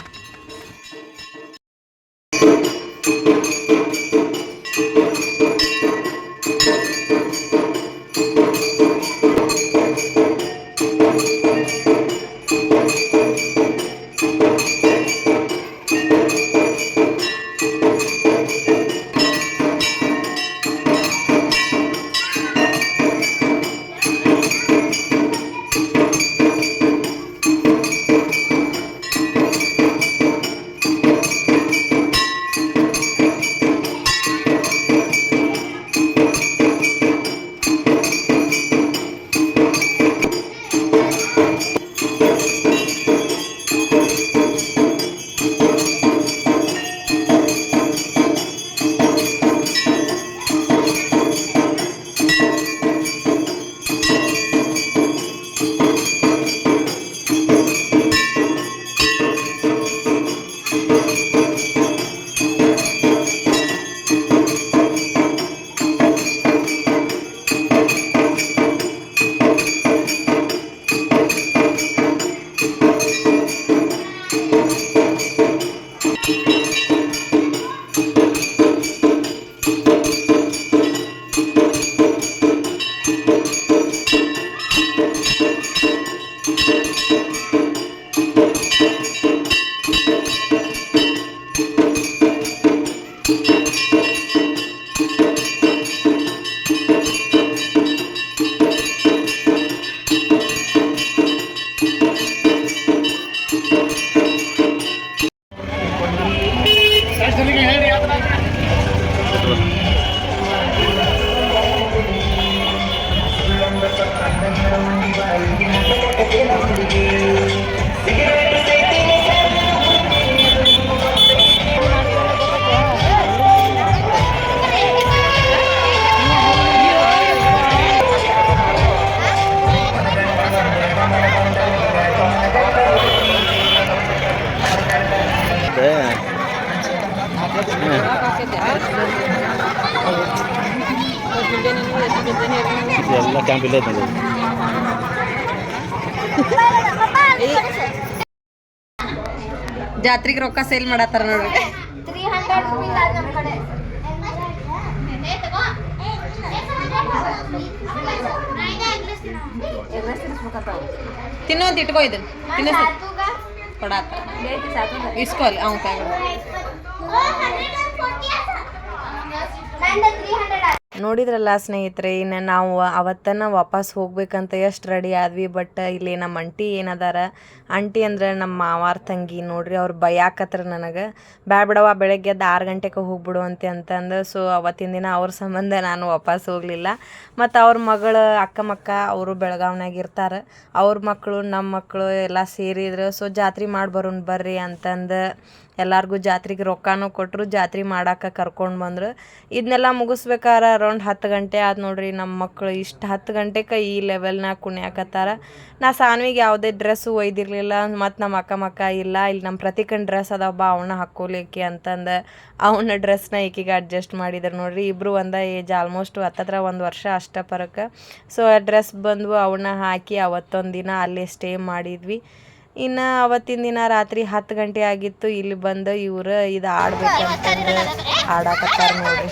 ರೊಕ್ಕ ಸೇಲ್ ಮಾಡತ್ತಾರ ನೋಡ್ರಿ. ತಿನ್ನೋಂತ ಇಟ್ಕೋ ಇದನ್ನ ತಿನ್ನ ಕೊಡಾತ ಇಸ್ಕೊಲ್ ಅವ್ನ ಕೈ ನೋಡಿದ್ರಲ್ಲ ಸ್ನೇಹಿತರೆ, ಇನ್ನು ನಾವು ಅವತ್ತನ ವಾಪಸ್ ಹೋಗ್ಬೇಕಂತ ಎಷ್ಟು ರೆಡಿ ಆದ್ವಿ ಬಟ್ ಇಲ್ಲಿ ನಮ್ಮ ಅಂಟಿ ಏನದಾರ ಅಂಟಿ ಅಂದ್ರೆ ನಮ್ಮ ಮಾವಾರ ತಂಗಿ ನೋಡ್ರಿ, ಅವ್ರು ಬಯಾಕತ್ರ ನನಗೆ. ಬ್ಯಾಡ ಬೆಳಗ್ಗೆ ಎದ್ದು ಆರು ಗಂಟೆಗೆ ಹೋಗ್ಬಿಡು ಅಂತ ಅಂತಂದು ಸೊ ಅವತ್ತಿನ ದಿನ ಅವ್ರ ಸಂಬಂಧ ನಾನು ವಾಪಸ್ ಹೋಗಲಿಲ್ಲ. ಮತ್ತು ಅವ್ರ ಮಗಳು ಅಕ್ಕಮಕ್ಕ ಅವರು ಬೆಳಗಾವ್ನಾಗ ಇರ್ತಾರೆ. ಅವ್ರ ಮಕ್ಕಳು ನಮ್ಮ ಮಕ್ಕಳು ಎಲ್ಲ ಸೇರಿದ್ರು ಸೊ ಜಾತ್ರೆ ಮಾಡಿ ಬರೋಣ ಬರ್ರಿ ಅಂತಂದು ಎಲ್ಲರಿಗೂ ಜಾತ್ರೆಗೆ ರೊಕ್ಕನೂ ಕೊಟ್ಟರು ಜಾತ್ರೆ ಮಾಡಕ್ಕೆ ಕರ್ಕೊಂಡು ಬಂದರು. ಇದನ್ನೆಲ್ಲ ಮುಗಿಸ್ಬೇಕಾರ, ಅರೌಂಡ್ ಹತ್ತು ಗಂಟೆ ಆದ ನೋಡ್ರಿ ನಮ್ಮ ಮಕ್ಕಳು ಇಷ್ಟು ಹತ್ತು ಗಂಟೆಗೆ ಈ ಲೆವೆಲ್ನಾಗ ಕುಣಿಯಾಕತ್ತಾರ. ನಾ ಸಾನ್ವಿಗೆ ಯಾವುದೇ ಡ್ರೆಸ್ಸು ಒಯ್ದಿರಲಿಲ್ಲ, ಮತ್ತು ನಮ್ಮ ಅಕ್ಕ ಮಕ್ಕ ಇಲ್ಲ ಇಲ್ಲಿ ನಮ್ಮ ಪ್ರತಿಕನ್ ಡ್ರೆಸ್ ಅದಾವ, ಬಾ ಅವನ್ನ ಹಾಕೋಲಿಕ್ಕೆ ಅಂತಂದು. ಅವನ ಡ್ರೆಸ್ನ ಈಕಿಗೆ ಅಡ್ಜಸ್ಟ್ ಮಾಡಿದ್ರು ನೋಡ್ರಿ. ಇಬ್ಬರು ಒಂದ ಏಜ್ ಆಲ್ಮೋಸ್ಟ್ ಹತ್ತತ್ರ ಒಂದು ವರ್ಷ ಅಷ್ಟ ಪರಕ್ಕೆ ಸೊ ಆ ಡ್ರೆಸ್ ಬಂದು ಅವನ್ನ ಹಾಕಿ ಅವತ್ತೊಂದು ದಿನ ಅಲ್ಲೇ ಸ್ಟೇ ಮಾಡಿದ್ವಿ. ಇನ್ನು ಅವತ್ತಿನ ದಿನ ರಾತ್ರಿ ಹತ್ತು ಗಂಟೆ ಆಗಿತ್ತು ಇಲ್ಲಿ ಬಂದು ಇವ್ರು ಇದು ಆಡ್ಬೇಕಂತಂದು ಆಡಾಕತ್ತಾರ ನೋಡ್ರಿ.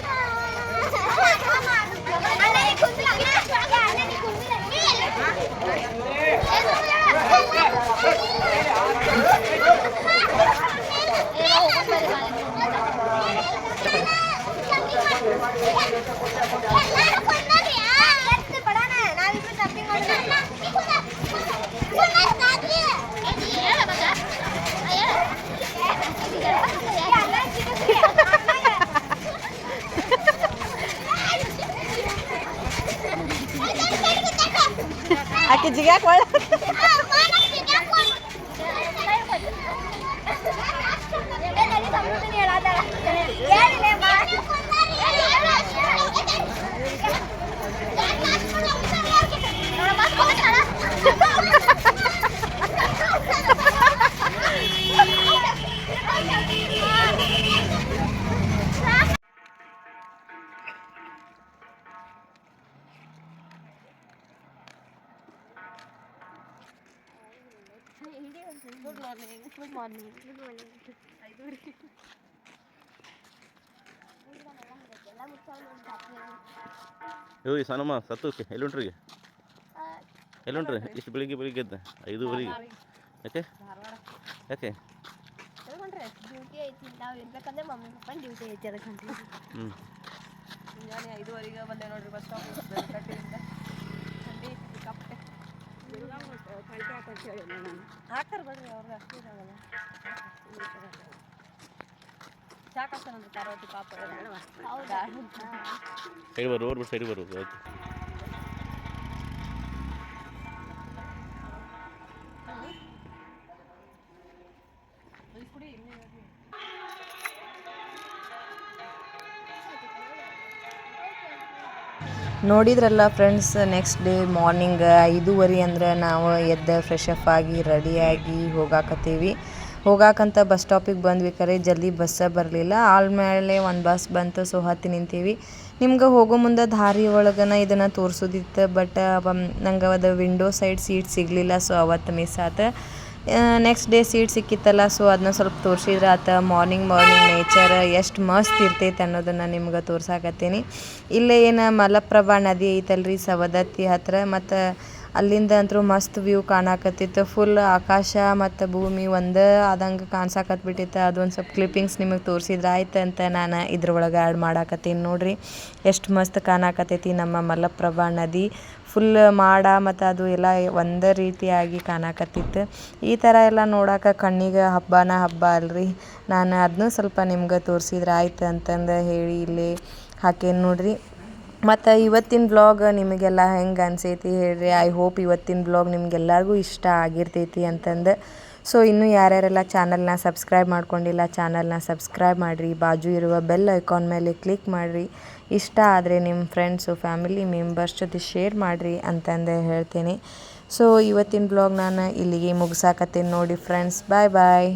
ಆಕೆ ಜಿಗ್ಯಾಕ ಒಳ್ಳೆ ಗುಡ್ ಇವು ಸಣ್ಣಮ್ಮ ಸತ್ತೋಕೆ ಎಲ್ಲಿ ಎಲ್ಲಿ ಹೊಂಟ್ರಿ ಇಷ್ಟು ಬೆಳಿಗ್ಗೆ ಬೆಳಿಗ್ಗೆ ಎದ್ದ? ಐದೂವರೆಗೆ. ಯಾಕೆ? ಯಾಕೆ? ಡ್ಯೂಟಿ ಐತಿ ನಾವು ಇರ್ಬೇಕಂದ್ರೆ ಮಮ್ಮಿ ಪಪ್ಪ ಡ್ಯೂಟಿ ಐತಿ ಅದಕ್ಕೆ ಹ್ಞೂ ಐದುವರೆಗೆ ಬಂದೆ ನೋಡ್ರಿ ಬಸ್ ಸ್ಟಾಪ್ ಕಟ್ಟಿಯಿಂದ ಹಾಕ್ತಾರ ಬಿಡ್ರಿ ಅವ್ರಿಗೆ ಅಷ್ಟೇ ಇದಾಗಲ್ಲ. ಪಾರ್ವತಿ ಪಾಪ ಹೌದಾ ಸೈಡ್ ಬರು ಸರಿ ಬರು ನೋಡಿದ್ರಲ್ಲ ಫ್ರೆಂಡ್ಸ್ ನೆಕ್ಸ್ಟ್ ಡೇ ಮಾರ್ನಿಂಗ್ ಐದೂವರೆ ಅಂದ್ರೆ ನಾವು ಎದ್ದು ಫ್ರೆಶ್ ಅಪ್ ಆಗಿ ರೆಡಿಯಾಗಿ ಹೋಗಾಕತ್ತೀವಿ. ಹೋಗಾಕಂತ ಬಸ್ ಸ್ಟಾಪಿಗೆ ಬಂದ್ವಿ ಕರೆ, ಜಲ್ದಿ ಬಸ್ಸ ಬರಲಿಲ್ಲ. ಆಲ್ಮೇಲೆ ಒಂದು ಬಸ್ ಬಂತು ಸೊ ಹತ್ತಿ ನಿಂತೀವಿ. ನಿಮ್ಗೆ ಹೋಗೋ ಮುಂದೆ ದಾರಿ ಒಳಗನ ಇದನ್ನು ತೋರಿಸೋದಿತ್ತು ಬಟ್ ನಂಗೆ ಅದು ವಿಂಡೋ ಸೈಡ್ ಸೀಟ್ ಸಿಗಲಿಲ್ಲ ಸೊ ಅವತ್ತು ಮಿಸ್ ಆತು. ನೆಕ್ಸ್ಟ್ ಡೇ ಸೀಟ್ ಸಿಕ್ಕಿತ್ತಲ್ಲ ಸೊ ಅದನ್ನ ಸ್ವಲ್ಪ ತೋರಿಸಿದ್ರೆ ಆತ ಮಾರ್ನಿಂಗ್ ಮಾರ್ನಿಂಗ್ ನೇಚರ್ ಎಷ್ಟು ಮಸ್ತ್ ಇರ್ತೈತೆ ಅನ್ನೋದನ್ನು ನಿಮ್ಗೆ ತೋರ್ಸಾಕತ್ತೀನಿ. ಇಲ್ಲೇ ಏನು ಮಲಪ್ರಭಾ ನದಿ ಐತಲ್ರಿ ಸವದತ್ತಿ ಹತ್ರ, ಮತ್ತು ಅಲ್ಲಿಂದ ಅಂತೂ ಮಸ್ತ್ ವ್ಯೂ ಕಾಣಾಕತ್ತಿತ್ತು. ಫುಲ್ ಆಕಾಶ ಮತ್ತು ಭೂಮಿ ಒಂದೇ ಆದಂಗೆ ಕಾಣ್ಸಾಕತ್ಬಿಟ್ಟಿತ್ತು. ಅದೊಂದು ಸ್ವಲ್ಪ ಕ್ಲಿಪ್ಪಿಂಗ್ಸ್ ನಿಮಗೆ ತೋರಿಸಿದ್ರೆ ಆಯ್ತು ಅಂತ ನಾನು ಇದ್ರೊಳಗೆ ಆ್ಯಡ್ ಮಾಡಾಕತ್ತೀನಿ ನೋಡ್ರಿ. ಎಷ್ಟು ಮಸ್ತ್ ಕಾಣಾಕತ್ತೈತಿ ನಮ್ಮ ಮಲಪ್ರಭಾ ನದಿ. ಫುಲ್ ಮಾಡ ಮತ್ತು ಅದು ಎಲ್ಲ ಒಂದೇ ರೀತಿಯಾಗಿ ಕಾಣಕತ್ತಿತ್ತು. ಈ ಥರ ಎಲ್ಲ ನೋಡಾಕ ಕಣ್ಣಿಗೆ ಹಬ್ಬನ ಹಬ್ಬ ಅಲ್ರಿ. ನಾನು ಅದನ್ನೂ ಸ್ವಲ್ಪ ನಿಮ್ಗೆ ತೋರಿಸಿದ್ರೆ ಆಯ್ತು ಅಂತಂದು ಹೇಳಿ ಇಲ್ಲಿ ಹಾಕೇನಿ ನೋಡ್ರಿ. ಮತ್ತು ಇವತ್ತಿನ ಬ್ಲಾಗ್ ನಿಮಗೆಲ್ಲ ಹೆಂಗೆ ಅನ್ಸೈತಿ ಹೇಳ್ರಿ. ಐ ಹೋಪ್ ಇವತ್ತಿನ ಬ್ಲಾಗ್ ನಿಮ್ಗೆಲ್ಲರಿಗೂ ಇಷ್ಟ ಆಗಿರ್ತೈತಿ ಅಂತಂದು. ಸೊ ಇನ್ನೂ ಯಾರ್ಯಾರೆಲ್ಲ ಚಾನಲ್ನ ಸಬ್ಸ್ಕ್ರೈಬ್ ಮಾಡ್ಕೊಂಡಿಲ್ಲ ಚಾನಲ್ನ ಸಬ್ಸ್ಕ್ರೈಬ್ ಮಾಡಿರಿ. ಬಾಜು ಇರುವ ಬೆಲ್ ಐಕಾನ್ ಮೇಲೆ ಕ್ಲಿಕ್ ಮಾಡಿರಿ. ಇಷ್ಟ ಆದರೆ ನಿಮ್ಮ ಫ್ರೆಂಡ್ಸು, ಫ್ಯಾಮಿಲಿ ಮೆಂಬರ್ಸ್ ಜೊತೆ ಶೇರ್ ಮಾಡಿರಿ ಅಂತಂದು ಹೇಳ್ತೀನಿ. ಸೊ ಇವತ್ತಿನ ಬ್ಲಾಗ್ ನಾನು ಇಲ್ಲಿಗೆ ಮುಗಿಸಾಕತ್ತೀನಿ ನೋಡಿ ಫ್ರೆಂಡ್ಸ್ ಬಾಯ್ ಬಾಯ್